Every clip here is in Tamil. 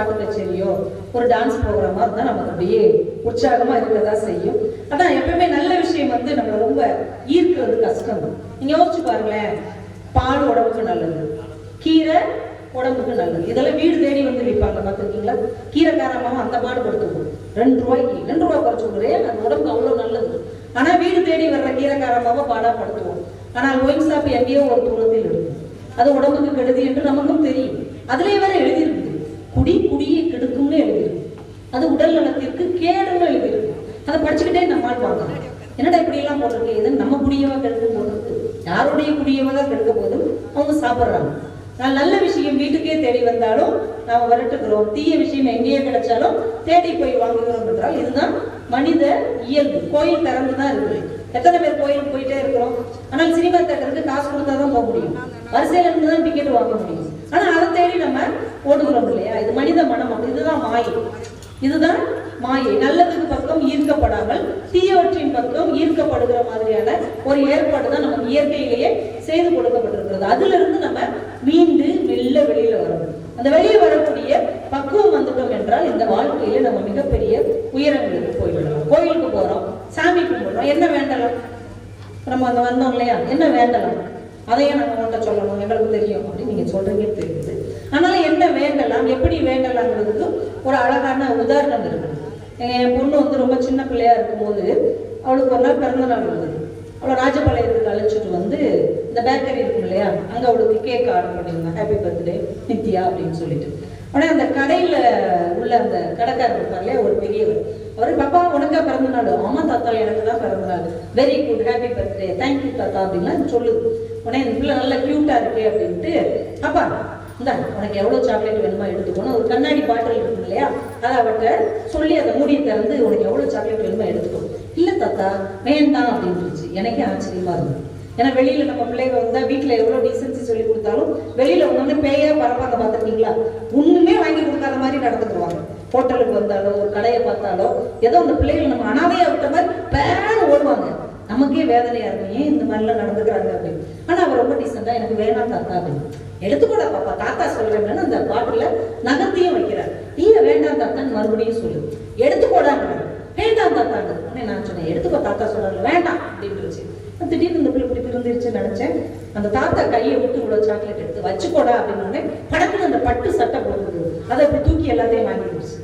பாட்டு கச்சேரியோ ஒரு டான்ஸ் ப்ரோக்ராமா இருந்தால் நமக்கு அப்படியே உற்சாகமா இருக்கிறதா செய்யும். அதான் எப்பவுமே நல்ல விஷயம் வந்து நம்ம ரொம்ப ஈர்க்கிறது கஷ்டம். நீங்க யோசிச்சு பாருங்களேன் பால் உடம்புக்கு நல்லது கீரை உடம்புக்கு நல்லது. இதெல்லாம் வீடு தேடி வந்து விற்பாங்க பார்த்துருக்கீங்களா? கீரைக்காரமாவும் அந்த பாடு படுத்துக்கணும் ரெண்டு ரூபாய்க்கு ரெண்டு ரூபாய் குறைச்சு கொடுக்குறேன் அது உடம்புக்கு அவ்வளோ நல்லது. ஆனா வீடு தேடி வர்ற கீரைக்காரமாவை பாடா படுத்துவோம் ஆனால் ஒயின் ஷாப் எங்கேயோ ஒரு தூரத்தில் இருக்கும் அது உடம்புக்கு கெடுதி என்று நமக்கும் தெரியும். அதுலயே வேற எழுதி குடி குடியை கெடுக்கும்னு எழுதியிருக்கு. அது உடல் நலத்திற்கு கேடுன்னு எழுதியிருக்கு. அதை படிச்சுக்கிட்டே நம்மால் பார்க்கலாம் என்னடா இப்படி எல்லாம் போட்டிருக்கு? இது நம்ம குடியவா கெடுக்கும் போட்டிருக்கு யாருடைய குடியவா தான் கெடுக்க போதும் அவங்க சாப்பிட்றாங்க. நான் நல்ல விஷயம் வீட்டுக்கே தேடி வந்தாலும் நாம் விரட்டுக்கிறோம் தீய விஷயம் எங்கேயே கிடைச்சாலும் தேடி போய் வாங்குகிறோம் என்றால் இதுதான் மனித இயல்பு. கோயில் திறந்து தான் இருக்குது. எத்தனை பேர் கோயிலுக்கு போயிட்டே இருக்கிறோம்? ஆனால் சினிமா தேட்டருக்கு காசு கொடுத்தா தான் போக முடியும். வரிசையில இருந்து தான் டிக்கெட் வாங்க முடியும். ஆனா அதை தேடி நம்ம ஓடுகிறோம் இல்லையா? இது மனித மனம் இதுதான் மாயை. இதுதான் மாயை. நல்லதுக்கு பக்கம் ஈர்க்கப்படாமல் தீயவற்றின் பக்கம் ஈர்க்கப்படுகிற மாதிரியான ஒரு ஏற்பாடு தான் நமக்கு இயற்கையிலேயே செய்து கொடுக்கப்பட்டிருக்கிறது. அதுல இருந்து நம்ம மீண்டு மெல்ல வெளியில வரணும் அந்த வெளியே வரக்கூடிய பக்குவம் வந்துட்டோம் என்றால் இந்த வாழ்க்கையில நம்ம மிகப்பெரிய உயரங்களுக்கு போய்விடலாம். கோயிலுக்கு போறோம் சாமி கும்பிடுறோம். என்ன வேண்டலாம்? நம்ம அங்க வந்தோம் இல்லையா? என்ன வேண்டலாம்? அதையே நம்ம உங்கள்கிட்ட சொல்லணும். எங்களுக்கு தெரியும் அப்படின்னு நீங்கள் சொல்கிறீங்க தெரியுது. அதனால் என்ன வேண்டலாம் எப்படி வேண்டலாங்கிறதுக்கு ஒரு அழகான உதாரணம் இருக்கு. என் பொண்ணு வந்து ரொம்ப சின்ன பிள்ளையாக இருக்கும்போது அவளுக்கு ஒரு நாள் பிறந்த நாள் வந்தது அவளை ராஜபாளையத்துக்கு அழைச்சிட்டு வந்து இந்த பேக்கரி இருக்கும் இல்லையா அங்கே அவளுக்கு கேக் ஆர்டர் பண்ணியிருந்தேன். ஹாப்பி பர்த்டே நித்யா அப்படின்னு சொல்லிட்டு. உடனே அந்த கடையில் உள்ள அந்த கடைக்காரர் இருப்பார்லையே ஒரு பெரியவர். அவர் பாப்பா உனக்கா பிறந்த நாள் ஆமா தாத்தா எனக்கு தான் பிறந்த நாள் very good happy birthday thank you தாத்தா அப்படின்லாம் சொல்லுது உடனே இந்த பிள்ளை நல்லா கியூட்டா இருக்கு அப்படின்ட்டு அப்பா இந்தா உனக்கு எவ்வளவு சாக்லேட் வேணுமா எடுத்துக்கணும் ஒரு கண்ணாடி பாட்டில் இருக்கும் இல்லையா? அதை அவட்ட சொல்லி அதை மூடியை திறந்து உனக்கு எவ்வளவு சாக்லேட் வேணுமா எடுத்துக்கணும் இல்ல தாத்தா வேண்டாம் அப்படின்னுச்சு. எனக்கே ஆச்சரியமா இருந்தது. ஏன்னா வெளியில நம்ம பிள்ளைங்க வந்தா வீட்டுல எவ்வளவு டீசன்சி சொல்லி கொடுத்தாலும் வெளியில வந்து பேயா பரப்பாத பார்த்துருக்கீங்களா ஒண்ணுமே வாங்கி கொடுக்காத மாதிரி நடந்துக்குவாங்க. ஹோட்டலுக்கு வந்தாலோ ஒரு கடையை பார்த்தாலோ ஏதோ அந்த பிள்ளைகள் நம்ம அனாதையா விட்ட மாதிரி பேன்னு ஓடுவாங்க. நமக்கே வேதனையா இருக்கும். ஏன் இந்த மாதிரிலாம் நடந்துக்கிறாங்க அப்படின்னு. ஆனா அவர் ரொம்ப டீசெண்டா எனக்கு வேணாம் தாத்தா அப்படின்னு. எடுத்துக்கூட பாப்பா தாத்தா சொல்றேன்னு அந்த பாட்டில நகர்த்தியும் வைக்கிறார். நீங்க வேண்டாம் தாத்தான்னு மறுபடியும் சொல்லு. எடுத்துக்கூடாங்க வேண்டாம் தாத்தாங்க உடனே நான் சொன்னேன் எடுத்துக்கோ தாத்தா சொல்றாங்க வேண்டாம் அப்படின்னுச்சு திடீர்னு இந்த பிள்ளை இப்படி திருந்திருச்சு நினைச்சேன். அந்த தாத்தா கையை விட்டு இவ்வளவு சாக்லேட் எடுத்து வச்சுக்கோடா அப்படின்னு உடனே படக்குன்னு அந்த பட்டு சட்டை போட்டுருது அதை அப்படி தூக்கி எல்லாத்தையும் வாங்கிடுச்சு.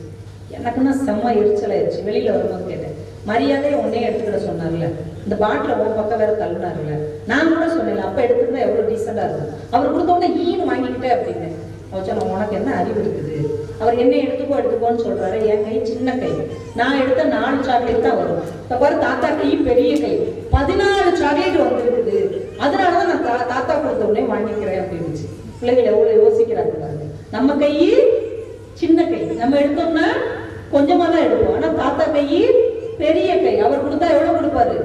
டக்குன்னு செம்ம எரிச்சல் ஆயிடுச்சு வெளியில வரும்போது கேட்டேன் மரியாதையை உடனே எடுத்துக்கிட சொன்னார்ல. இந்த பாட்டில் உன் பக்கம் வேற தள்ளுனார்ல. நான் கூட சொன்னேன் அப்ப எடுத்துருந்தா எவ்வளவு டீசெண்டா இருக்கும் அவர் கொடுத்த உடனே ஈன்னு வாங்கிக்கிட்டே அப்படின்னு அவர் சொன்ன உனக்கு என்ன அறிவு இருக்குது? அவர் என்ன எடுத்துக்கோ எடுத்துக்கோன்னு சொல்றாரு. என் கை சின்ன கை. நான் எடுத்த நாலு சாக்லேட் தான் வரும். இப்ப பாரு தாத்தா கை பெரிய கை. பதினாலு சாக்லேட் வந்திருக்குது. அதனாலதான் நான் தா- தாத்தா கொடுத்த உடனே வாங்கிக்கிறேன் அப்படின்னுச்சு. பிள்ளைகள் எவ்வளவு யோசிக்கிறாங்க நம்ம கை சின்ன கை. நம்ம எடுத்தோம்னா கொஞ்சமா தான் எடுப்போம். ஆனா தாத்தா கை பெரிய கை. அவர் கொடுத்தா எவ்வளவு கொடுப்பாரு?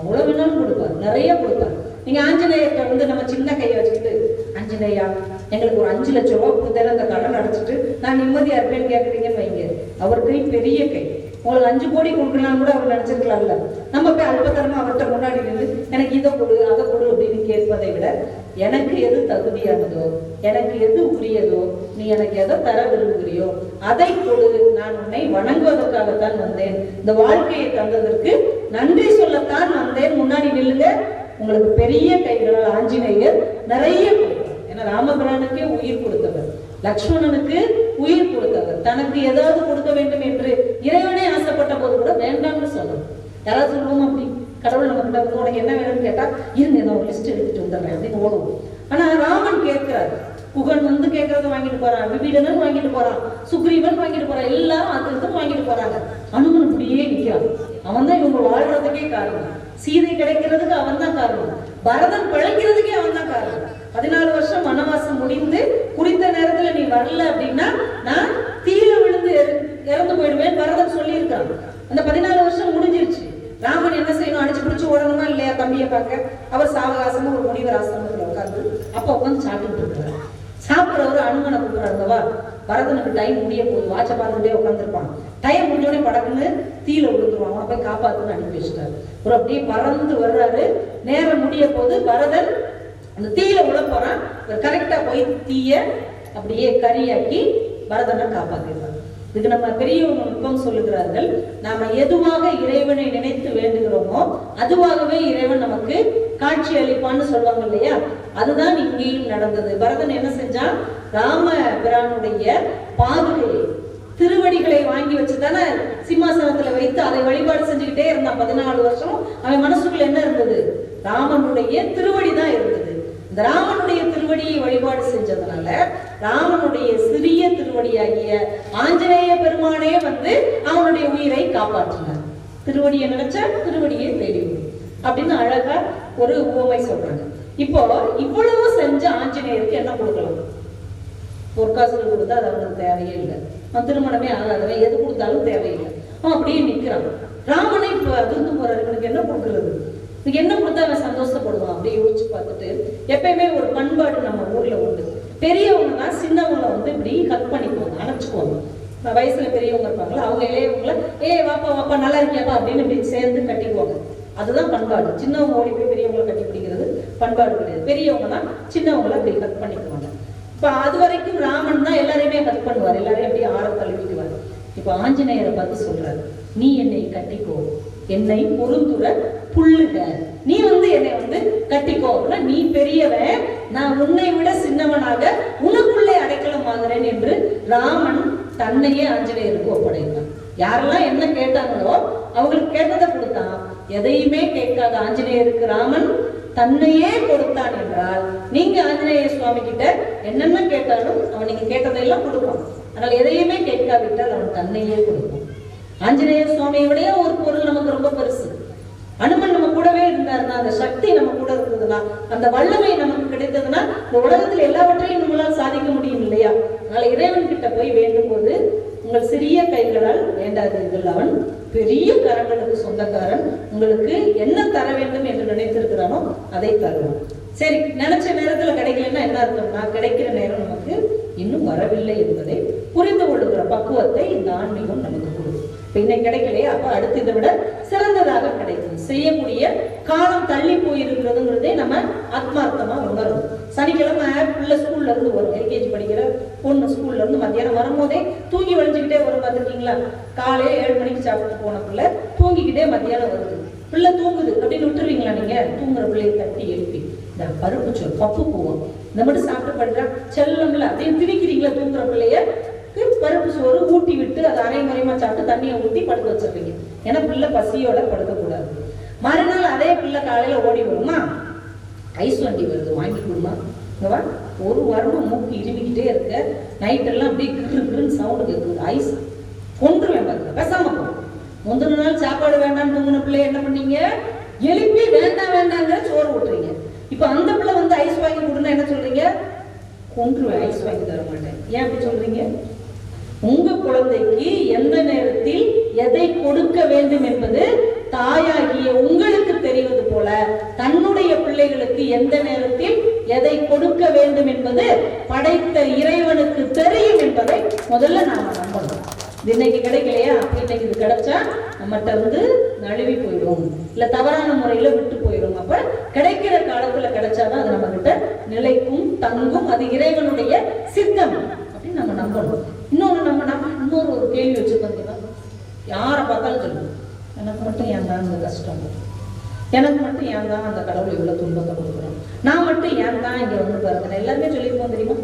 எவ்வளவு வேணாலும் கொடுப்பாரு. நிறைய கொடுப்பாரு. நீங்க ஆஞ்சநேயர்கிட்ட வந்து நம்ம சின்ன கையை வச்சுக்கிட்டு ஆஞ்சநேயா எங்களுக்கு ஒரு அஞ்சு லட்சம் ரூபாய் கொடுத்தேன் அந்த கடன் அடைச்சிட்டு நான் நிம்மதியா இருப்பேன்னு கேக்குறீங்கன்னு வைங்க. அவர் கை பெரிய கை. உங்களுக்கு அஞ்சு கோடி கொடுக்கலாம் கூட அவர் நினைச்சிருக்கலாம்ல. நம்ம போய் அல்பத்தரமா அவர்கிட்ட முன்னாடி நின்று எனக்கு இதை கொடு அதை கொடு அப்படின்னு கேட்பதை விட எனக்கு எது தகுதியானதோ எனக்கு எது உரியதோ நீ எனக்கு எதை தர விரும்புகிறியோ அதை கொடு. நான் உன்னை வணங்குவதற்காகத்தான் வந்தேன். இந்த வாழ்க்கையை தந்ததற்கு நன்றி சொல்லத்தான் வந்தேன். முன்னாடி நில்லுங்க. உங்களுக்கு பெரிய கைகளால் ஆஞ்சநேயர் நிறைய கொடுத்தார். ஏன்னா ராமபிரானுக்கே உயிர் கொடுத்தவர். லக்ஷ்மணனுக்கு உயிர் கொடுத்தார் தனக்கு ஏதாவது கொடுக்க வேண்டும் என்று இறைவனே ஆசைப்பட்ட போது கூட வேண்டாம்னு சொல்லணும். யாராவது சொல்லுவோம் அப்படி? கடவுள் நம்ம கிட்ட உனக்கு என்ன வேணும்னு கேட்டா இருங்க நான் ஒரு லிஸ்ட் எடுத்துட்டு வந்துடுறேன் அப்படின்னு ஓடுவோம். ஆனா ராமன் கேட்கிறாரு. குகன் வந்து கேட்கறத வாங்கிட்டு போறான் விபீடனன் வாங்கிட்டு போறான் சுக்ரீவன் வாங்கிட்டு போறான் எல்லாரும் அது வாங்கிட்டு போறாங்க. அனுமன் இப்படியே நிற்கிறான் அவன் தான் இவங்க வாழ்றதுக்கே காரணம். சீதை கிடைக்கிறதுக்கு அவன் தான் காரணம். பரதன் பழகிறதுக்கே அவன் தான் காரணம். பதினாலு வருஷம் வனவாசம் முடிந்து குறித்த நேரத்துல நீ வரல அப்படின்னா நான் இறந்து போயிடுவேன் பரதன் சொல்லியிருக்கான். அந்த பதினாலு வருஷம் முடிஞ்சிருச்சு. ராமன் என்ன செய்யணும்? அடிச்சு பிடிச்சு ஓடணுமா இல்லையா தம்பியை பார்க்க? அவர் சாவகாசமா ஒரு முனிவர் ஆசிரமத்தில் உட்கார்ந்து அப்போ உட்காந்து சாப்பிட்டுட்டு இருக்காரு. சாப்பிடுறவர் அனுமனை கூப்பிடுறாருந்தவா பரதனுக்கு டைம் முடிய போகுது. வாட்சை பார்த்துட்டே உட்காந்துருப்பான் டைம் முடிஞ்சோடனே படக்குன்னு தீயில விழுந்துருவான் அவனை போய் காப்பாத்துன்னு அனுப்பி வச்சுட்டாரு. ஒரு அப்படியே பறந்து வர்றாரு. நேரம் முடிய போது பரதன் அந்த தீயில விழ போறான். கரெக்டா போய் தீய அப்படியே கரியாக்கி பரதனை காப்பாற்றிடுறாங்க இதுக்கு நம்ம பெரியவங்க நுட்பம் சொல்லுகிறார்கள். நாம எதுவாக இறைவனை நினைத்து வேண்டுகிறோமோ அதுவாகவே இறைவன் நமக்கு காட்சி அளிப்பான்னு சொல்லுவாங்க இல்லையா? அதுதான் இங்கேயும் நடந்தது. பரதன் என்ன செஞ்சான்? ராம பிரானுடைய பாதுகையை திருவடிகளை வாங்கி வச்சு தானே சிம்மாசனத்துல வைத்து அதை வழிபாடு செஞ்சுக்கிட்டே இருந்தான். பதினாலு வருஷம் அவன் மனசுக்குள்ள என்ன இருந்தது? ராமனுடைய திருவடி தான் இருந்தது. இந்த ராமனுடைய திருவடியை வழிபாடு செஞ்சதுனால ராமனுடைய சிறிய திருவடியாகிய ஆஞ்சநேய பெருமானே வந்து அவனுடைய உயிரை காப்பாற்றினார். திருவடியை நினைச்சா திருவடியை தேடி அப்படின்னு அழகா ஒரு உவமை சொல்றாங்க. இப்போ இவ்வளவு செஞ்ச ஆஞ்சநேயருக்கு என்ன கொடுக்கலாம்? பொற்காசுகள் கொடுத்தா அது அவனுக்கு தேவையே இல்லை. அவன் திருமணமே ஆகாதவன் எது கொடுத்தாலும் தேவையில்லை. அவன் அப்படியே நிற்கிறான் ராமனை இப்போ விருந்து போறவர்களுக்கு என்ன கொடுக்கறது? என்ன கொடுத்தா அவன் சந்தோஷப்படுவான்? அப்படியே யோசிச்சு பார்த்துட்டு எப்பயுமே ஒரு பண்பாடு நம்ம ஊர்ல உண்டு. பெரியவங்க தான் சின்னவங்களை வந்து இப்படி கட் பண்ணிக்குவாங்க அணைச்சுக்குவாங்க. வயசுல பெரியவங்க இருப்பாங்களா அவங்க இளையவங்கள ஏ வாப்பா வாப்பா நல்லா இருக்கியாப்பா? அப்படின்னு இப்படி சேர்ந்து கட்டிக்குவாங்க. அதுதான் பண்பாடு. சின்னவங்க ஓடி போய் பெரியவங்களை கட்டி பிடிக்கிறது பண்பாடு கிடையாது. பெரியவங்க தான் சின்னவங்களை அப்படி கட் பண்ணிக்குவாங்க. இப்போ அது வரைக்கும் ராமன் தான் எல்லாரையுமே கட் பண்ணுவார். எல்லாரையும் அப்படியே ஆற தழுவிக்குவார் இப்போ ஆஞ்சநேயரை பார்த்து சொல்றாரு நீ என்னை கட்டிக்கோ. என்னை பொருந்துற புள்ளுங்க நீ வந்து என்னை வந்து கட்டிக்கோ. அப்படின்னா நீ பெரியவன். நான் உன்னை விட சின்னவனாக உனக்குள்ளே அடைக்கலம் வாங்குறேன் என்று ராமன் தன்னையே ஆஞ்சநேயருக்கு ஒப்படைத்தான். யாரெல்லாம் என்ன கேட்டாங்களோ அவங்களுக்கு கேட்டதை கொடுத்தான். எதையுமே கேட்காத ஆஞ்சநேயருக்கு ராமன் தன்னையே கொடுத்தான் என்றால் நீங்க ஆஞ்சநேய சுவாமி கிட்ட என்னென்ன கேட்டாலும் அவன் நீங்க கேட்டதையெல்லாம் கொடுப்பான். ஆனால் எதையுமே கேட்காவிட்டால் அவன் தன்னையே கொடுப்பான். ஆஞ்சநேய சுவாமியை விட ஒரு பொருள் நமக்கு ரொம்ப பெருசு அனுமன் நம்ம கூடவே இருந்தாருன்னா அந்த சக்தி நம்ம கூட இருந்ததுன்னா அந்த வல்லமை நமக்கு கிடைத்ததுன்னா இந்த உலகத்தில் எல்லாவற்றையும் நம்மளால் சாதிக்க முடியும் இல்லையா? அதனால இறைவன் கிட்ட போய் வேண்டும் போது உங்கள் சிறிய கைகளால் வேண்டாதீர்கள். அவன் பெரிய கரங்களுக்கு சொந்தக்காரன். உங்களுக்கு என்ன தர வேண்டும் என்று நினைத்திருக்கிறானோ அதை தருவான். சரி நினைச்ச நேரத்துல கிடைக்கலன்னா என்ன அர்த்தம்னா கிடைக்கிற நேரம் நமக்கு இன்னும் வரவில்லை என்பதை புரிந்து கொள்ளுகிற பக்குவத்தை இந்த ஆன்மீகம் நமக்கு இன்னைக்கு கிடைக்கலையே அப்ப அடுத்து இதை விட சிறந்ததாக கிடைக்கும். செய்யக்கூடிய காலம் தள்ளி போயிருக்கிறதுங்கிறதே நம்ம ஆத்மார்த்தமா உணரும். சனிக்கிழமை பிள்ளை ஸ்கூல்ல இருந்து வரும். எல்கேஜி படிக்கிற பொண்ணு ஸ்கூல்ல இருந்து மத்தியானம் வரும்போதே தூங்கி வழிஞ்சுக்கிட்டே வரும் பார்த்துருக்கீங்களா? காலையில ஏழு மணிக்கு சாப்பிட்டு போன பிள்ளை தூங்கிக்கிட்டே மத்தியானம் வருது. பிள்ளை தூங்குது அப்படின்னு விட்டுருவீங்களா நீங்க? தூங்குற பிள்ளையை தட்டி எழுப்பி. இந்த பருப்பு சொல் பப்பு போவோம் இந்த மட்டும் சாப்பிட்டு படுறா செல்லம்ல. அதையும் திணிக்கிறீங்களா தூங்குற பிள்ளைய? பருப்பு சோறு ஊட்டி விட்டு அதை அரை முறையமா சாப்பிட்டு தண்ணியை ஊற்றி படுக்க வச்சிருக்கீங்க. ஏன்னா பிள்ளை பசியோட படுக்கக்கூடாது. மறுநாள் அதே பிள்ளை காலையில ஓடி வருமா ஐஸ் வண்டி வருது. வாங்கி கொடுமா. இங்க ஒரு வருடம் மூக்கு இருமிக்கிட்டே இருக்க. நைட்டெல்லாம் அப்படியே கிரு கிருன்னு சவுண்டு கேட்குது ஐஸ் கொன்றுவேன் பாருங்க. பேசாம போ. முந்தின நாள் சாப்பாடு வேண்டாம்னு தூங்கின பிள்ளை என்ன பண்ணீங்க? எழுப்பி வேண்டாம் வேண்டாங்கிற சோறு விட்டுறீங்க இப்போ அந்த பிள்ளை வந்து ஐஸ் வாங்கி கொடுன்னா என்ன சொல்றீங்க? கொன்றுவேன். ஐஸ் வாங்கி தர மாட்டேன் ஏன் அப்படி சொல்றீங்க? உங்க குழந்தைக்கு எந்த நேரத்தில் எதை கொடுக்க வேண்டும் என்பது தாயாகிய உங்களுக்கு தெரிவது போல தன்னுடைய பிள்ளைகளுக்கு எந்த நேரத்தில் எதை கொடுக்க வேண்டும் என்பது படைத்த இறைவனுக்கு தெரியும் என்பதை முதல்ல நாம நம்பணும். இன்னைக்கு கிடைக்கலையா? இன்னைக்கு இது கிடைச்சா நம்மகிட்ட வந்து நழுவி போயிடும். இல்ல தவறான முறையில விட்டு போயிடும். அப்ப கிடைக்கிற காலத்துல கிடைச்சாதான் அது நம்ம கிட்ட நிலைக்கும் தங்கும். அது இறைவனுடைய சித்தம் அப்படின்னு நம்ம நம்பணும். இன்னொன்று நம்ம நம்ம இன்னொரு ஒரு கேள்வி வச்சுருக்கோம் யாரை பார்த்தாலும் சொல்லுவோம் எனக்கு மட்டும் ஏன் தான் இந்த கஷ்டம்? எனக்கு மட்டும் ஏன் தான் அந்த கடவுள் இவ்வளோ துன்பத்தை கொடுக்குறோம் நான் மட்டும் ஏன் தான் இங்கே வந்து பிறக்கிறேன் எல்லாருமே சொல்லியிருப்போம் தெரியுமா?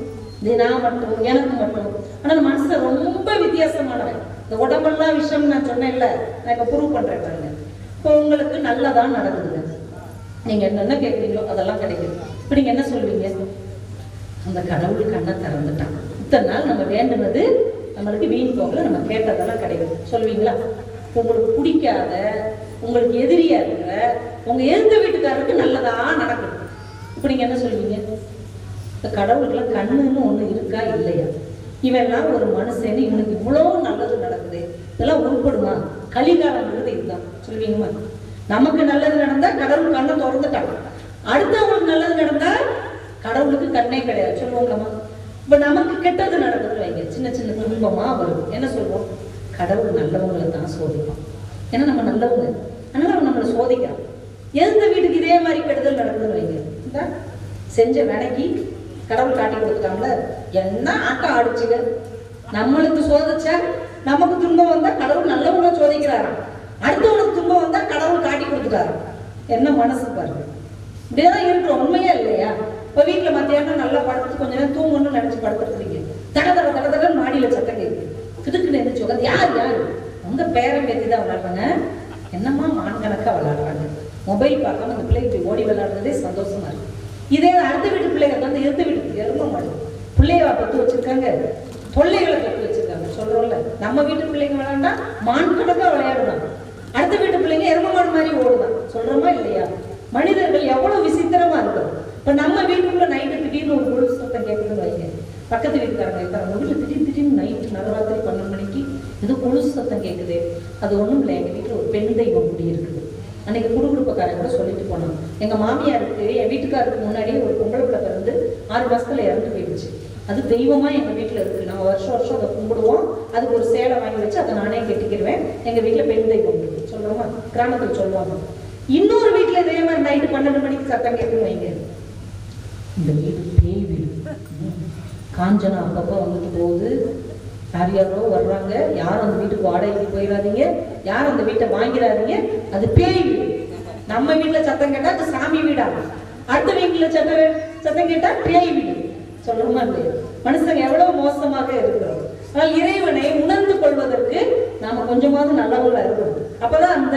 இது நான் மட்டும் எனக்கு மட்டும். ஆனால் மனசு ரொம்ப வித்தியாசமானவன் இந்த உடம்பெல்லாம் விஷயம் நான் சொன்னேன்ல நான் இப்போ ப்ரூவ் பண்ணுறேன் பாருங்க. இப்போ உங்களுக்கு நல்லதான் நடக்குதுங்க. நீங்கள் என்னென்ன கேட்குறீங்களோ அதெல்லாம் கிடைக்குது இப்போ நீங்கள் என்ன சொல்வீங்க? அந்த கடவுள் கண்ணை திறந்துட்டான். இத்தனை நாள் நம்ம வேண்டுனது நம்மளுக்கு வீண் போகல நம்ம கேட்டதெல்லாம் கிடையாது. சொல்லுவீங்களா? உங்களுக்கு பிடிக்காத உங்களுக்கு எதிரியா இருக்கிற உங்க எதிர்த்த வீட்டுக்காரருக்கு நல்லதா நடக்குது இப்போ நீங்க என்ன சொல்வீங்க இந்த கடவுளுக்குலாம் கண்ணுன்னு ஒண்ணு இருக்கா இல்லையா? இவெல்லாம் ஒரு மனுஷன் இவனுக்கு இவ்வளோ நல்லது நடக்குது. இதெல்லாம் உருப்படுமா? கலிகாலங்கிறது இதுதான். சொல்வீங்கம்மா நமக்கு நல்லது நடந்தா கடவுள் கண்ணை திறந்துட்டாங்க அடுத்தவங்களுக்கு நல்லது நடந்தா கடவுளுக்கு கண்ணே கிடையாது. சொல்லுவோங்கம்மா இப்ப நமக்கு கெட்டது நடக்குதுன்னு வைங்க. சின்ன சின்ன துன்பமா வரும். என்ன சொல்லுவோம் கடவுள் நல்லவங்களை தான் சோதிப்பான். ஏன்னா நம்ம நல்லவங்க. அதனால அவன் நம்மளை சோதிக்கிறான். எந்த வீட்டுக்கு இதே மாதிரி கெடுதல் நடக்குதுன்னு வைங்க. செஞ்ச வேலைக்கு கடவுள் காட்டி கொடுத்துட்டாங்கள என்ன ஆட்டம் ஆடிச்சுங்க? நம்மளுக்கு சோதிச்சா நமக்கு துன்பம் வந்தா கடவுள் நல்லவங்களை சோதிக்கிறாராம். அடுத்தவனுக்கு துன்பம் வந்தா கடவுள் காட்டி கொடுத்துட்டாராம். என்ன மனசு பாருங்க. இப்படியேதான் இருக்கிறோம். உண்மையா இல்லையா? இப்ப வீட்டுல மத்தியானம் நல்லா படுத்து கொஞ்ச நேரம் தூங்கணும்னு நினைச்சு படுத்துருக்கீங்க. தட தட தட தட மாடியில சத்தம் கேட்குது திடுக்குன்னு எந்திரிச்சு உட்காந்து யார் யார்? உங்க பேரன் பேத்தி தான் விளையாடுறாங்க என்னம்மா மான் கணக்கா விளையாடுறாங்க மொபைல் பார்க்காம அந்த பிள்ளைங்க இப்படி ஓடி விளையாடுறதே சந்தோஷமா இருக்கு. இதே அடுத்த வீட்டு பிள்ளைங்க வந்து எந்த வீட்டுக்கு எரும மாடு. பிள்ளைய பத்து வச்சிருக்காங்க. தொல்லைகளை பத்து வச்சிருக்காங்க. சொல்றோம்ல. நம்ம வீட்டு பிள்ளைங்க விளையாண்டா மான் கணக்காக விளையாடுதான் அடுத்த வீட்டு பிள்ளைங்க எரும மாடு மாதிரி ஓடுதான் சொல்றோமா இல்லையா? மனிதர்கள் எவ்வளவு விசித்திரமா இருக்கும். இப்ப நம்ம வீட்டுக்குள்ள நைட்டு திடீர்னு ஒரு கொலுசு சத்தம் கேட்குதுன்னு வைங்க பக்கத்து வீட்டுக்காரங்க இருக்காங்க வீட்டில் திடீர் திடீர்னு திடீர்னு நைட்டு நடுராத்திரி பன்னெண்டு மணிக்கு ஏதோ கொலுசு சத்தம் கேட்குது அது ஒன்றும் இல்லை. எங்கள் வீட்டில் ஒரு பெண் தெய்வம் குடி இருக்குது. அன்னைக்கு குடுகுடுப்பக்காரன் கூட சொல்லிட்டு போனான் எங்கள் மாமியாருக்கு என் வீட்டுக்காருக்கு முன்னாடியே ஒரு பொம்பளை பிள்ளை பிறந்து ஆறு மாதத்தில் இறந்து போயிடுச்சு. அது தெய்வமாக எங்கள் வீட்டில் இருக்குது நம்ம வருஷம் வருஷம் அதை கும்பிடுவோம். அதுக்கு ஒரு சேலை வாங்கி வச்சு அதை நானே கெட்டிக்கிடுவேன் எங்கள் வீட்டில் பெண் தெய்வம் இருக்கு. கிராமத்தில் கிராமத்துல சொல்லுவாங்க. இன்னொரு வீட்டில் இதே மாதிரி நைட்டு பன்னெண்டு மணிக்கு சத்தம் கேட்குன்னு வைங்க. இந்த வீடு பேய் வீடு காஞ்சனம் காஞ்சனா அப்பப்போ வந்துட்டு போகுது. யார் யாரோ வர்றாங்க. யாரும் அந்த வீட்டுக்கு வாடகைக்கு போயிடாதீங்க யாரும் அந்த வீட்டை வாங்கிடாதீங்க அது பேய் வீடு. நம்ம வீட்டில் சத்தம் கேட்டால் அது சாமி வீடா? அடுத்த வீட்டில் சத்தம் சத்தம் கேட்டால் பேய் வீடு. சொல்றோமா இல்லையா? மனுஷங்க எவ்வளோ மோசமாக இருக்கிறோம். ஆனால் இறைவனை உணர்ந்து கொள்வதற்கு நாம் கொஞ்சமாவது நல்லவங்களாக இருக்கணும். அப்பதான் அந்த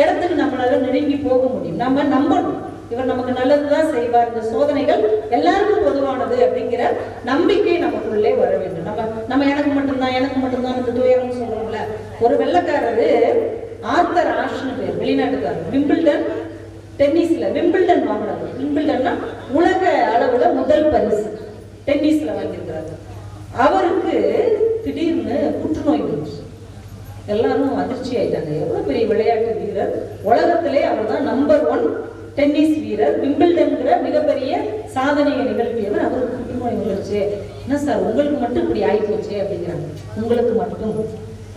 இடத்துக்கு நம்மளால நெருங்கி போக முடியும். நம்ம நம்பணும். இவர் நமக்கு நல்லதுதான் செய்வார். இந்த சோதனைகள் எல்லாருக்கும் பொதுவானது அப்படிங்கிற நம்பிக்கை நமக்குள்ளே வர வேண்டும். நம்ம நம்ம எனக்கு மட்டும்தான் எனக்கு மட்டும்தான் இந்த துயரம் சொல்றோம்ல. ஒரு வெள்ளக்காரரு ஆர்த்தர் ஆஷ்னு பேர் வெளிநாட்டுக்காரர். விம்பிள்டன் டென்னிஸ்ல விம்பிள்டன் வாங்கினாரு விம்பிள்டன்னா உலக அளவுல முதல் பரிசு. டென்னிஸ்ல வாங்கியிருக்கிறாரு. அவருக்கு திடீர்னு புற்றுநோய் வந்துச்சு. எல்லாரும் அதிர்ச்சி ஆயிட்டாங்க. எவ்வளவு பெரிய விளையாட்டு வீரர். உலகத்திலே அவர் தான் நம்பர் ஒன் டென்னிஸ் வீரர் விம்பிள்டன்கிற மிகப்பெரிய சாதனையை நிகழ்த்தியவர் அவருக்கு புற்றுநோய் வந்துருச்சு என்ன சார் உங்களுக்கு மட்டும் இப்படி ஆயிப்போச்சு அப்படிங்கிறாங்க. உங்களுக்கு மட்டும்.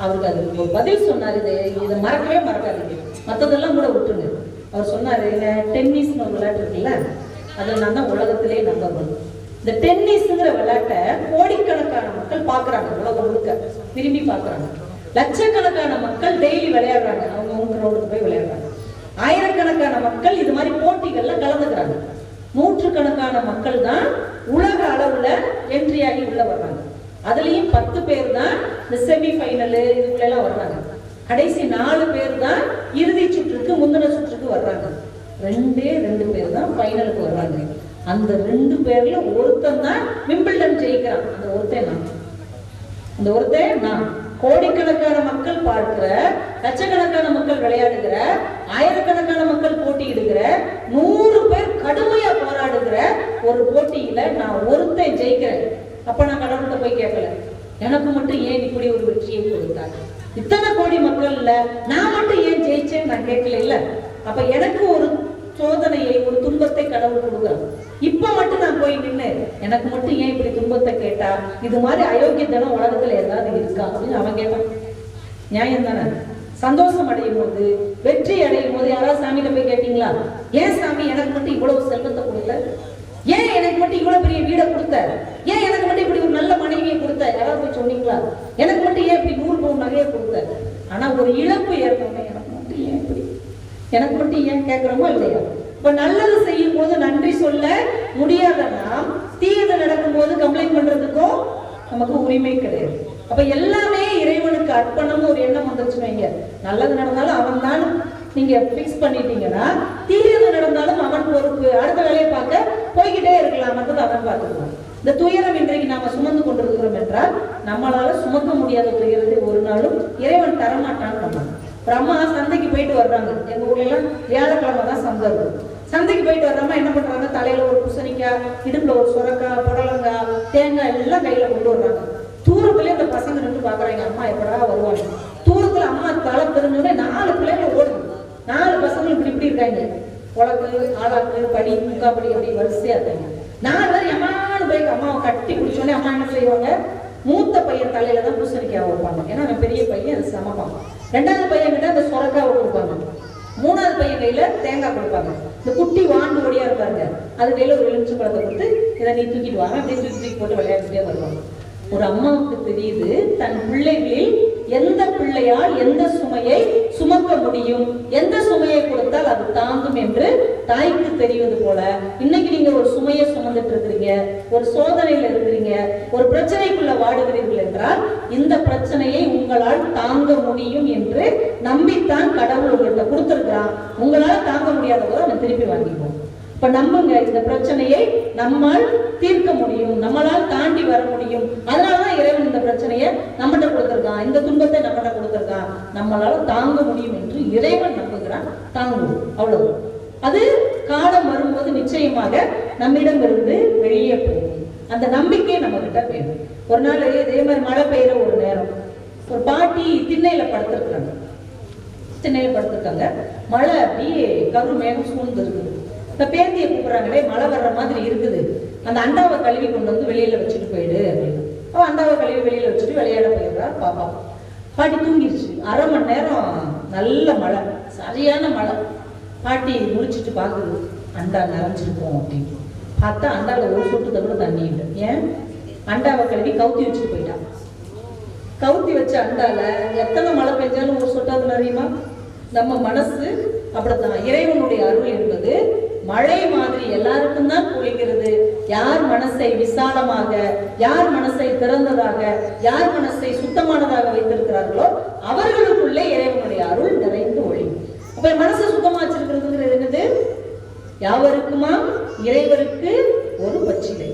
அவருக்கு அது ஒரு பதில் சொன்னார். இதை இதை மறக்கவே மறக்காதீங்க. மற்றதெல்லாம் கூட விட்டுருங்க. அவர் சொன்னார் என்ன டென்னிஸ்னு ஒரு விளையாட்டு இருக்குல்ல அதில் நான் தான் உலகத்திலே நம்பர் ஒன் இந்த டென்னிஸுங்கிற விளையாட்டை கோடிக்கணக்கான மக்கள் பார்க்குறாங்க உலகம் முழுக்க. விரும்பி பார்க்குறாங்க. லட்சக்கணக்கான மக்கள் டெய்லி விளையாடுறாங்க. அவங்க அவங்க ரோடுக்கு போய் விளையாடுறாங்க. ஆயிரக்கணக்கான மக்கள் இது மாதிரி போட்டிகள்ல கலந்துக்கிறாங்க. நூற்றுக்கணக்கான மக்கள் தான் உலக அளவுல என்ட்ரி ஆகி உள்ள வர்றாங்க. அதுலயும் பத்து பேர் தான் இந்த செமி ஃபைனலு இதுக்குள்ள எல்லாம் வர்றாங்க. கடைசி நாலு பேர் தான் இறுதி சுற்றுக்கு முந்தின சுற்றுக்கு வர்றாங்க. ரெண்டே ரெண்டு பேர் தான் ஃபைனலுக்கு வர்றாங்க. அந்த ரெண்டு பேர்ல ஒருத்தன் தான் விம்பிள்டன் ஜெயிக்கிறான். அந்த ஒருத்தன் நான். அந்த ஒருத்தன் நான். கோடிக்கணக்கான மக்கள் பார்க்கிற லட்சக்கணக்கான மக்கள் விளையாடுகிற ஆயிரக்கணக்கான மக்கள் போட்டியிடுகிற நூறு பேர் கடுமையா போராடுகிற ஒரு போட்டியில நான் ஒருத்தன் ஜெயிக்கிறேன். அப்ப நான் கடவுள்கிட்ட போய் கேட்கல. எனக்கு மட்டும் ஏன் இப்படி ஒரு வெற்றியை கொடுத்தார்? இத்தனை கோடி மக்கள்ல நான் மட்டும் ஏன் ஜெயிச்சேன்னு நான் கேட்கல இல்ல. அப்ப எனக்கு ஒரு சோதனையை ஒரு துன்பத்தை கடவுள் கொடுக்குறான் இப்ப மட்டும் நான் போய் நின்று எனக்கு மட்டும் ஏன் இப்படி துன்பத்தை கேட்டா? இது மாதிரி அயோக்கியத்தனம் உலகத்துல ஏதாவது இருக்கா அப்படின்னு அவன் கேட்டான். நியாயம் தானே? சந்தோஷம் அடையும் போது வெற்றி அடையும் போது யாராவது சாமியில போய் கேட்டீங்களா? ஏன் சாமி எனக்கு மட்டும் இவ்வளவு செல்வத்தை கொடுத்த? ஏன் எனக்கு மட்டும் இவ்வளவு பெரிய வீடை கொடுத்த? ஏன் எனக்கு மட்டும் இப்படி ஒரு நல்ல மனைவியை கொடுத்த? யாராவது போய் சொன்னீங்களா? எனக்கு மட்டும் ஏன் இப்படி நூறு பவுன் நகையை கொடுத்த? ஆனா ஒரு இழப்பு ஏற்படும் எனக்கு மட்டும் ஏன் இப்படி எனக்கு மட்டும் ஏன் கேட்கிறோமோ இல்லையா? இப்ப நல்லது செய்யும் போது நன்றி சொல்ல முடியாதன்னா தீயது நடக்கும் போது கம்ப்ளைண்ட் பண்றதுக்கும் நமக்கு உரிமை கிடையாது. அப்ப எல்லாமே இறைவனுக்கு அர்ப்பணம்னு ஒரு எண்ணம் வந்துருச்சு வைங்க. நல்லது நடந்தாலும் அவன் தான் நீங்க பிக்ஸ் பண்ணிட்டீங்கன்னா தீயது நடந்தாலும் அவன் பொறுப்பு. அடுத்த வேலையை பார்க்க போய்கிட்டே இருக்கலாம்ன்றது அவன் பார்த்துக்குவான் இந்த துயரம் இன்றைக்கு நாம சுமந்து கொண்டிருக்கிறோம் என்றால் நம்மளால சுமக்க முடியாத துயரத்தை ஒரு நாளும் இறைவன் தரமாட்டான்னு நம்ம பிரம்மா அம்மா சந்தைக்கு போயிட்டு வர்றாங்க. எங்க ஊர்ல எல்லாம் வியாழக்கிழமை தான் சந்தை இருக்கும் சந்தைக்கு போயிட்டு வர்றம்மா என்ன பண்றாங்க? தலையில ஒரு பூசணிக்காய் இடுப்புல ஒரு சுரக்காய் புடலங்காய் தேங்காய் எல்லாம் கையில கொண்டு வர்றாங்க. தூரத்துல இந்த பசங்க நின்று பாக்குறாங்க. அம்மா எப்படா வருவாங்க? தூரத்துல அம்மா தலை தெரிஞ்சோடனே நாலு பிள்ளைங்க ஓடுது. நாலு பசங்க இப்படி இப்படி இருக்காங்க. உலக்கு ஆளாக்கு படி முக்காப்படி அப்படி வரிசையா இருக்காங்க. நாலு பேர் எம்மானு போய் அம்மாவை கட்டி பிடிச்சோடனே அம்மா என்ன செய்வாங்க? மூத்த பையன் தலையில தான் பூசணிக்காய் வைப்பாங்க. ஏன்னா அவன் பெரிய பையன் அது சமப்பான் ரெண்டாவது பையன் கிட்ட அந்த சொரக்காவை கொடுப்பாங்க. மூணாவது பையன் கையில தேங்காய் கொடுப்பாங்க. இந்த குட்டி வாண்டு ஒடியா இருப்பாங்க அது கையில ஒரு எலுமிச்சு பழத்தை கொடுத்து இதை நீ தூக்கிட்டு வாங்க. அப்படியே தூக்கி தூக்கி போட்டு விளையாடிட்டே வருவாங்க ஒரு அம்மாவுக்கு தெரியுது தன் பிள்ளைகளில் எந்த பிள்ளையால் எந்த சுமையை சுமக்க முடியும்? எந்த சுமையை கொடுத்தால் அது தாங்கும் என்று தாய்க்கு தெரிவது போல இன்னைக்கு நீங்க ஒரு சுமையை சுமந்துட்டு இருக்கிறீங்க ஒரு சோதனையில இருக்கிறீங்க ஒரு பிரச்சனைக்குள்ள வாடுகிறீங்க என்றால் இந்த பிரச்சனையை உங்களால் தாங்க முடியும் என்று நம்பித்தான் கடவுள் உங்கள்கிட்ட கொடுத்திருக்கிறான். உங்களால் தாங்க முடியாத போது அவன் திருப்பி வாங்கிப்போம் இப்ப நம்புங்க இந்த பிரச்சனையை நம்மால் தீர்க்க முடியும் நம்மளால் தாண்டி வர முடியும். அதனாலதான் இறைவன் இந்த பிரச்சனையை நம்மகிட்ட கொடுத்திருக்கான். இந்த துன்பத்தை நம்மகிட்ட கொடுத்துருக்கான். நம்மளால தாங்க முடியும் என்று இறைவன் நம்புகிறான். தாங்குவோம். அவ்வளவு அது காலம் வரும்போது நிச்சயமாக நம்மிடமிருந்து வெளியே போகும். அந்த நம்பிக்கை நம்ம கிட்ட வேணும். ஒரு நாள் இதே மாதிரி மழை பெய்கிற ஒரு நேரம். ஒரு பாட்டி திண்ணையில படுத்திருக்கிறாங்க. திண்ணையில படுத்திருக்காங்க. மழை அப்படியே கரு மேகம் சூழ்ந்து இருக்குது இந்த பேத்தியை கூப்பிடுறாங்களே மழை வர்ற மாதிரி இருக்குது. அந்த அண்டாவை கழுவி கொண்டு வந்து வெளியில வச்சுட்டு போயிடு அப்படின்னு. அவ அண்டாவை கழுவி வெளியில வச்சுட்டு விளையாட போயிடுறா பாப்பா. பாட்டி தூங்கிடுச்சு. அரை மணி நேரம் நல்ல மழை சரியான மழை. பாட்டி முடிச்சிட்டு பார்க்குது அண்டா நிறைஞ்சிருக்கோம் அப்படின்னு. பார்த்தா அண்டாவில் ஒரு சொட்டு கூட தண்ணி இல்லை. ஏன்? அண்டாவை கழுவி கவுத்தி வச்சுட்டு போயிட்டான் கவுத்தி வச்ச அண்டால எத்தனை மழை பெஞ்சாலும் ஒரு சொட்டாது நிறையுமா நம்ம மனசு அப்படித்தான். இறைவனுடைய அருள் என்பது மழை மாதிரி எல்லாருக்கும் தான் பொழிகிறது யார் மனசை விசாலமாக யார் மனசை திறந்ததாக யார் மனசை சுத்தமானதாக வைத்திருக்கிறார்களோ அவர்களுக்குள்ளே இறைவனுடைய அருள் நிறைந்து ஒழியும் அப்ப மனசை சுத்தமா வச்சிருக்கிறதுங்கிறது என்னது? யாவருக்குமா? இறைவருக்கு ஒரு பச்சிலை.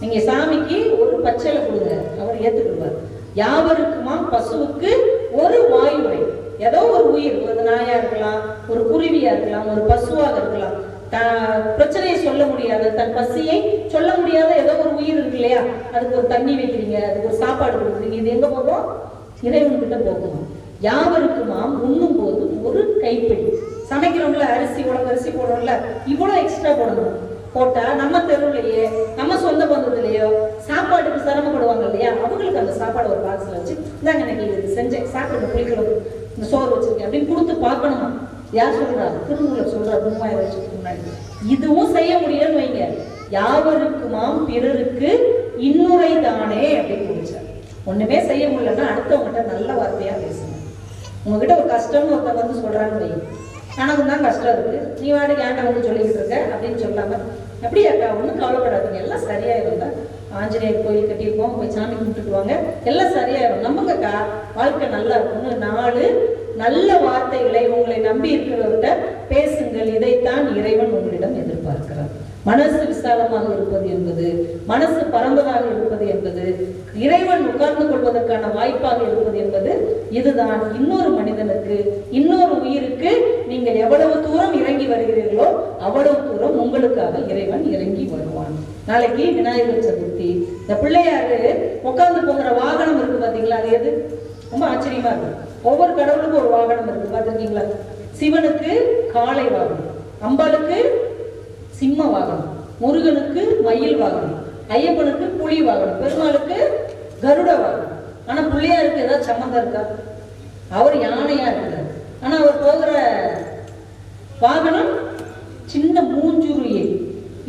நீங்க சாமிக்கு ஒரு பச்சையில கொடுங்க. அவர் ஏத்துக்கிடுவார். யாவருக்குமா? பசுவுக்கு ஒரு வாயுவை ஏதோ ஒரு உயிர் ஒரு நாயா இருக்கலாம் ஒரு குருவியா இருக்கலாம் ஒரு பசுவாக இருக்கலாம். த- பிரச்சனையை சொல்ல முடியாத. தன் பசியை சொல்ல முடியாத ஏதோ ஒரு உயிர் இருக்கு இல்லையா? அதுக்கு ஒரு தண்ணி வைக்கிறீங்க அதுக்கு ஒரு சாப்பாடு கொடுக்குறீங்க. இது எங்க போகும்? இறைவன் கிட்ட போகணும் யாவருக்குமாம் உண்ணும் போது ஒரு கைப்பிடி. சமைக்கிறோம்ல அரிசி உடம்பு அரிசி போடுறோம்ல இவ்வளவு எக்ஸ்ட்ரா போடணும். போட்டா நம்ம தெருவுலையே நம்ம சொந்த பந்தத்துலயோ சாப்பாட்டுக்கு சிரமப்படுவாங்க இல்லையா? அவங்களுக்கு அந்த சாப்பாடு ஒரு பாக்ஸ்ல வச்சு இந்தாங்க எனக்கு இது செஞ்சேன் சாப்பிட்டு புளிக்குழம்பு இந்த சோறு வச்சிருக்கேன் அப்படின்னு கொடுத்து பார்க்கணுமா? யார் சொல்றா? திருமூலர் சொல்றா மூவாயிரம் வருஷத்துக்கு முன்னாடி. இதுவும் செய்ய முடியலன்னு வைங்க. யாவருக்குமாம் பிறருக்கு இன்னுரை தானே அப்படின்னு முடிச்சார் ஒண்ணுமே செய்ய முடியலன்னா அடுத்தவங்ககிட்ட நல்ல வார்த்தையா பேசுங்க. உங்ககிட்ட ஒரு கஷ்டம்னு ஒருத்தர் வந்து சொல்றான்னு வைங்க எனக்கு தான் கஷ்டம் இருக்கு. நீ வாடகை ஏன்டா வந்து சொல்லிக்கிட்டு இருக்க அப்படின்னு சொல்லாம எப்படி அக்கா ஒன்றும் கவலைப்படாதீங்க. எல்லாம் சரியாயிரும் தான். ஆஞ்சநேயர் கோயில் கட்டியிருக்கோம். போய் சாமி கும்பிட்டுட்டு வாங்க. எல்லாம் சரியாயிரும். நம்புங்கக்கா வாழ்க்கை நல்லா இருக்கும்னு நாலு நல்ல வார்த்தைகளை உங்களை நம்பி இருக்கிறவர்கிட்ட பேசுங்கள். இதைத்தான் இறைவன் உங்களிடம் எதிர்பார்க்கிறார். மனசு விசாலமாக இருப்பது என்பது மனசு பரந்ததாக இருப்பது என்பது இறைவன் உட்கார்ந்து கொள்வதற்கான வாய்ப்பாக இருப்பது என்பது இதுதான் இன்னொரு மனிதனுக்கு இன்னொரு உயிருக்கு நீங்கள் எவ்வளவு தூரம் இறங்கி வருகிறீர்களோ அவ்வளவு தூரம் உங்களுக்காக இறைவன் இறங்கி வருவான். நாளைக்கு விநாயகர் சதுர்த்தி. இந்த பிள்ளையாரு உட்கார்ந்து போகிற வாகனம் இருக்கு பாத்தீங்களா? அது எது? ரொம்ப ஆச்சரியமா இருக்கு. ஒவ்வொரு கடவுளுக்கும் ஒரு வாகனம் இருக்கு. பாத்திருக்கீங்களா சிவனுக்கு காளை வாகனம் அம்பாளுக்கு சிம்ம வாகனம் முருகனுக்கு மயில் வாகனம். ஐயப்பனுக்கு புலி வாகனம். பெருமாளுக்கு கருட வாகனம். ஆனா பிள்ளையாருக்கு ஏதாவது சம்மந்தம் இருக்கா? அவர் யானையா இருக்கிறார் ஆனா அவர் போகிற வாகனம் சின்ன மூஞ்சூறு எலி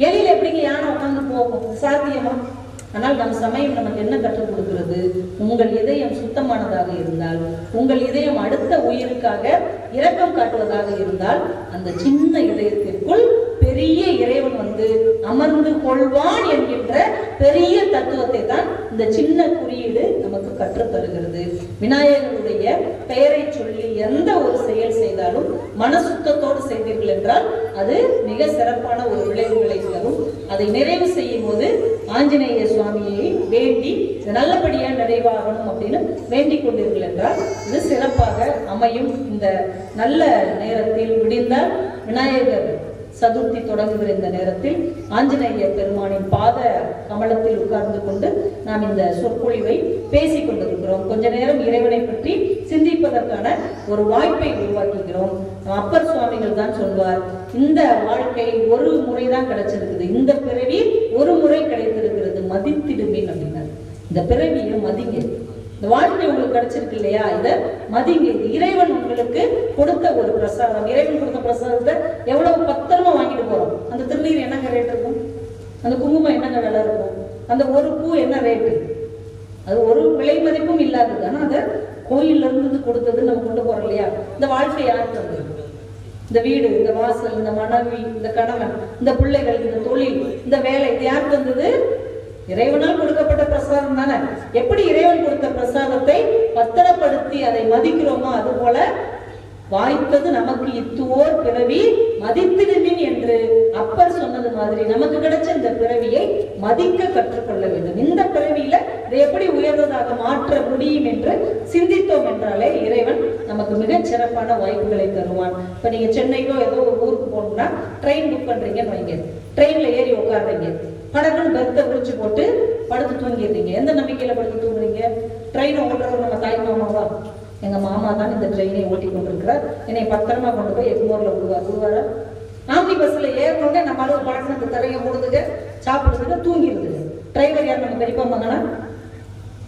எலியில எப்படிங்க யானை உட்காந்து போகும்? சாத்தியமா ஆனால் நம் சமயம் நமக்கு என்ன கற்றுக் கொடுக்கிறது? உங்கள் இதயம் சுத்தமானதாக இருந்தால் உங்கள் இதயம் அடுத்த உயிருக்காக இரக்கம் காட்டுவதாக இருந்தால் அந்த சின்ன இதயத்திற்குள் பெரிய இறைவன் வந்து அமர்ந்து கொள்வான் என்கின்ற பெரிய தத்துவத்தை தான் இந்த சின்ன குறியீடு நமக்கு கற்றுத் தருகிறது. விநாயகருடைய பெயரை சொல்லி எந்த ஒரு செயல் செய்தாலும் மனசுத்தத்தோடு செய்தீர்கள் என்றால் அது மிக சிறப்பான ஒரு விளைவுகளை தரும். அதை நிறைவு செய்யும் போது ஆஞ்சநேய சுவாமியை வேண்டி நல்லபடியாக நிறைவாகணும் அப்படின்னு வேண்டிக் கொண்டீர்கள் என்றால் இது சிறப்பாக அமையும். இந்த நல்ல நேரத்தில் விடிந்த விநாயகர் சதுர்த்தி தொடங்குகிற இந்த நேரத்தில் ஆஞ்சநேய பெருமானின் பாத கமலத்தில் உட்கார்ந்து கொண்டு நாம் இந்த சொற்பொழிவை பேசிக் கொண்டிருக்கிறோம். கொஞ்ச நேரம் இறைவனை பற்றி சிந்திப்பதற்கான ஒரு வாய்ப்பை உருவாக்குகிறோம். அப்பர் சுவாமிகள் தான் சொல்வார் இந்த வாழ்க்கை ஒரு முறை தான் கிடைச்சிருக்குது. இந்த பிறவி ஒரு முறை கிடைத்திருக்கிறது. மதித்திடுமேன் அப்படின்னார். இந்த பிறவியை மதிங்க. இந்த வாழ்க்கை உங்களுக்கு கிடைச்சிருக்கு இல்லையா? இதை மதிங்க. இறைவன் உங்களுக்கு கொடுத்த ஒரு பிரசாதம். இறைவன் கொடுத்த பிரசாதத்தை எவ்வளவு பத்து வாங்கிட்டு போறோம் அந்த திருநீர் என்னங்க ரேட் இருக்கும் அந்த ஒரு பூ என்ன ரேட்டு அது ஒரு விலை மதிப்பும் இல்லாதது. ஆனால் அதை கோயில்ல இருந்து கொடுத்தது நம்ம கொண்டு போறோம் இல்லையா? இந்த வாழ்க்கை யாருக்கு அது இந்த வீடு இந்த வாசல் இந்த மனைவி இந்த கணவன் இந்த பிள்ளைகள் இந்த தொழில் இந்த வேலை இது யார் தந்தது? இறைவனால் கொடுக்கப்பட்ட பிரசாதம் தானே. எப்படி இறைவன் கொடுத்த பிரசாதத்தை பத்திரப்படுத்தி அதை மதிக்கிறோமோ அது போல வாய்த்தது நமக்கு இத்துவோர் பிறவி மதித்திடுவின் என்று அப்பர் சொன்னது மாதிரி நமக்கு கிடைச்ச இந்த பிறவியை மதிக்க கற்றுக்கொள்ள வேண்டும். இந்த பிறவியில இதை எப்படி உயர்ந்ததாக மாற்ற முடியும் என்று சிந்தித்தோம் என்றாலே இறைவன் நமக்கு மிகச் சிறப்பான வாய்ப்புகளை தருவான். இப்ப நீங்க சென்னைக்கோ ஏதோ ஒரு ஊருக்கு போகணும்னா ட்ரெயின் புக் பண்றீங்கன்னு வைங்க. ட்ரெயின்ல ஏறி உட்காடுறீங்க படகுன்னு பெர்த்தை விரிச்சு போட்டு படுத்து தூங்கிடுறீங்க. எந்த நம்பிக்கையில படுத்து தூங்குறீங்க? ட்ரெயின் ஓட்டுறவர் நம்ம தாய் மாமாவா? எங்க மாமா தான் இந்த ட்ரெயினை ஓட்டி கொண்டிருக்கிறார். என்னை பத்திரமா கொண்டு போய் எக்மோர்ல விடுவார். விடுவாரா? ஆம்பி பஸ்ல ஏறணுன்னே நம்ம அளவு பழக்கணுக்கு தரையை போடுதுங்க சாப்பிடுதுங்க தூங்கிடுதுங்க டிரைவர் யார் நம்ம பெரியப்பா மகனா?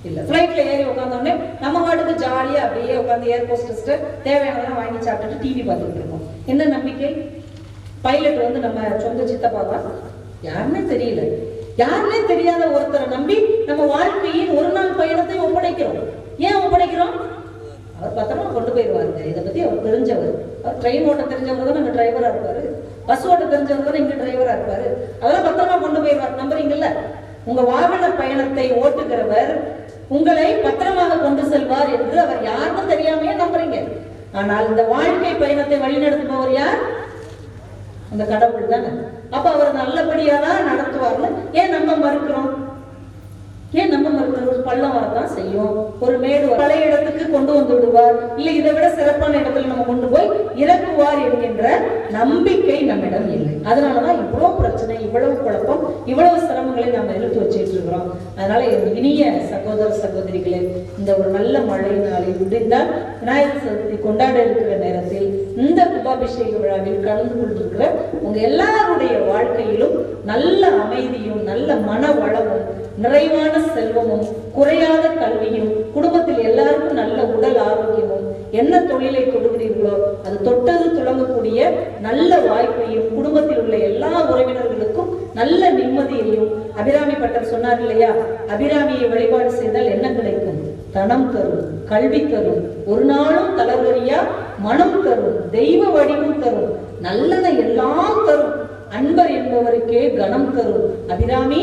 இல்ல. ஃப்ளைட்ல ஏறி உட்காந்தோடனே நம்ம வாட்டுக்கு ஜாலியா அப்படியே உட்காந்து ஏர் ஹோஸ்டஸ்ட்டு தேவையானதெல்லாம் வாங்கி சாப்பிட்டுட்டு டிவி பார்த்துட்டு இருக்கோம் என்ன நம்பிக்கை? பைலட் வந்து நம்ம சொந்த சித்தப்பாவா? யாருன்னே தெரியல. யாருன்னே தெரியாத ஒருத்தரை நம்பி நம்ம வாழ்க்கையின் ஒரு நாள் பயணத்தை ஒப்படைக்கிறோம். ஏன் ஒப்படைக்கிறோம்? அவர் பத்திரமா கொண்டு போயிடுவாருங்க இதை பத்தி அவர் தெரிஞ்சவர். அவர் ட்ரெயின் ஓட்ட தெரிஞ்சவங்க தான் அங்கே டிரைவரா இருப்பாரு. பஸ் ஓட்ட தெரிஞ்சவங்க தான் இங்க டிரைவரா இருப்பாரு. அதெல்லாம் பத்திரமா கொண்டு போயிடுவார் நம்புறீங்கல்ல? உங்க வாகன பயணத்தை ஓட்டுகிறவர் உங்களை பத்திரமாக கொண்டு செல்வார் என்று அவர் யாருக்கும் தெரியாமையே நம்புறீங்க. ஆனால் இந்த வாழ்க்கை பயணத்தை வழிநடத்துபவர் யார்? அந்த கடவுள் தானே. அப்ப அவர் நல்லபடியா தான் நடத்துவார்னு ஏன் நம்ம மறுக்கிறோம்? ஏன் நம்ம மருத்துவர் ஒரு பள்ளம் வரதான் செய்யும்? ஒரு மேடு வரும். பழைய இடத்துக்கு கொண்டு வந்து விடுவார். இல்லை இதை விட சிறப்பான இடத்துல நம்ம கொண்டு போய் இறக்குவார் என்கின்ற நம்பிக்கை நம்மிடம் இல்லை. அதனாலதான் இவ்வளவு பிரச்சனை இவ்வளவு குழப்பம் இவ்வளவு சிரமங்களை நம்ம இழுத்து வச்சுட்டு இருக்கிறோம். அதனால என் இனிய சகோதர சகோதரிகளே இந்த ஒரு நல்ல மழை நாளில் முடிந்தால் விநாயகர் சதுர்த்தி கொண்டாட இருக்கிற நேரத்தில் இந்த கும்பாபிஷேக விழாவில் கலந்து கொண்டிருக்கிற உங்க எல்லாருடைய வாழ்க்கையிலும் நல்ல அமைதியும் நல்ல மன வளமும் நிறைவான செல்வமும் குறையாத கல்வியும் குடும்பத்தில் எல்லாருக்கும் நல்ல உடல் ஆரோக்கியமும் என்ன தொழிலை தொடுகிறீர்களோ அது தொட்டது துளங்கக்கூடிய நல்ல வாய்ப்பையும் குடும்பத்தில் உள்ள எல்லா உறவினர்களுக்கும் நல்ல நிம்மதியையும் அபிராமி பட்டர் சொன்னார் இல்லையா? அபிராமியை வழிபாடு செய்தால் என்ன கிடைக்கும்? தனம் தரும் கல்வி தரும் ஒரு நாளும் தளர்வறியா மனம் தரும் தெய்வ வடிவம் தரும் நல்லதை எல்லாம் தரும் அன்பர் என்பவருக்கே கணம் தரும். அபிராமி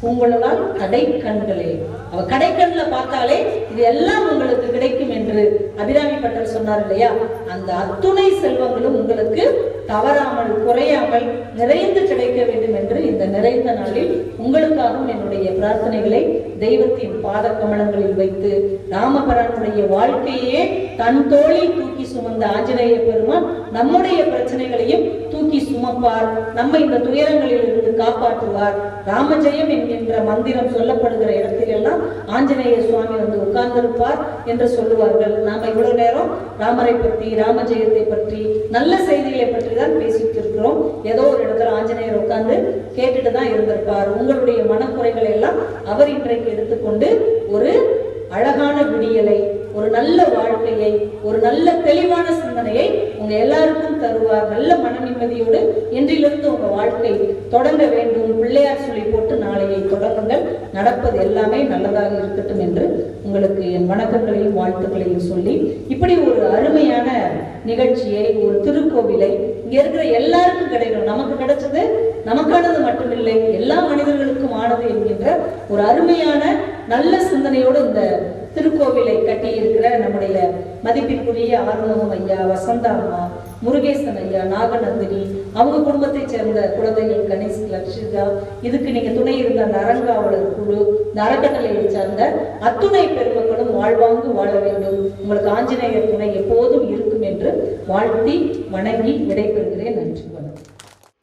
உங்களால் கடைக்கண்களே. அவ கடைக்கண்ல பார்த்தாலே இது எல்லாம் உங்களுக்கு கிடைக்கும் என்று அபிராமி பட்டர் சொன்னார் இல்லையா? அந்த அத்துணை செல்வங்களும் உங்களுக்கு தவறாமல் குறையாமல் நிறைந்து கிடைக்க வேண்டும் என்று இந்த நிறைந்த நாளில் உங்களுக்காகவும் என்னுடைய பிரார்த்தனைகளை தெய்வத்தின் பாத கமலங்களில் வைத்து ராமபரானுடைய வாழ்க்கையே தன் தோளில் தூக்கி சுமந்த ஆஞ்சநேய பெருமான் நம்முடைய பிரச்சனைகளையும் தூக்கி சுமப்பார் நம்மை இந்த துயரங்களில் இருந்து காப்பாற்றுவார். ராமஜெயம் என்கின்ற மந்திரம் சொல்லப்படுகிற இடத்திலெல்லாம் ஆஞ்சநேய சுவாமி வந்து உட்கார்ந்திருப்பார் என்று சொல்லுவார்கள். நாம இவ்வளவு நேரம் ராமரை பற்றி ராமஜெயத்தை பற்றி நல்ல செய்திகளை பற்றி தான் பேசிட்டு இருக்கிறோம். ஏதோ ஒரு இடத்துல ஆஞ்சநேயர் உட்கார்ந்து கேட்டுட்டு தான் இருந்திருப்பார். உங்களுடைய மனக்குறைகளை எல்லாம் அவர் இன்றைக்கு எடுத்துக்கொண்டு ஒரு அழகான விடியலை ஒரு நல்ல வாழ்க்கையை ஒரு நல்ல தெளிவான சிந்தனையை உங்க எல்லாருக்கும் தருவார். நல்ல மன நிம்மதியோடு இன்றிலிருந்து உங்க வாழ்க்கை தொடங்க வேண்டும். பிள்ளையார் சொல்லி போட்டு நாளையை தொடங்குங்கள். நடப்பது எல்லாமே நல்லதாக இருக்கட்டும் என்று உங்களுக்கு என் வணக்கங்களையும் வாழ்த்துக்களையும் சொல்லி இப்படி ஒரு அருமையான நிகழ்ச்சியை ஒரு திருக்கோவிலை இங்க இருக்கிற எல்லாருக்கும் கிடைக்கணும். நமக்கு கிடைச்சது நமக்கானது மட்டுமில்லை. எல்லா மனிதர்களுக்கும் ஆனது என்கின்ற ஒரு அருமையான நல்ல சிந்தனையோடு இந்த திருக்கோவிலை கட்டியிருக்கிற நம்முடைய மதிப்பிற்குரிய ஆறுமுகம் ஐயா வசந்தா அம்மா முருகேசன் ஐயா நாகநந்தினி அவங்க குடும்பத்தை சேர்ந்த குழந்தைகள் கணேஷ் லட்சிதா இதுக்கு நீங்க துணை இருந்த நரங்காவலர் குழு இந்த சார்ந்த அத்துணை பெருமக்களும் வாழ்வாங்கு வாழ வேண்டும். உங்களுக்கு ஆஞ்சநேயர் துணை எப்போதும் இருக்கும் என்று வாழ்த்தி வணங்கி விடைபெறுகிறேன். நன்றி வணக்கம்.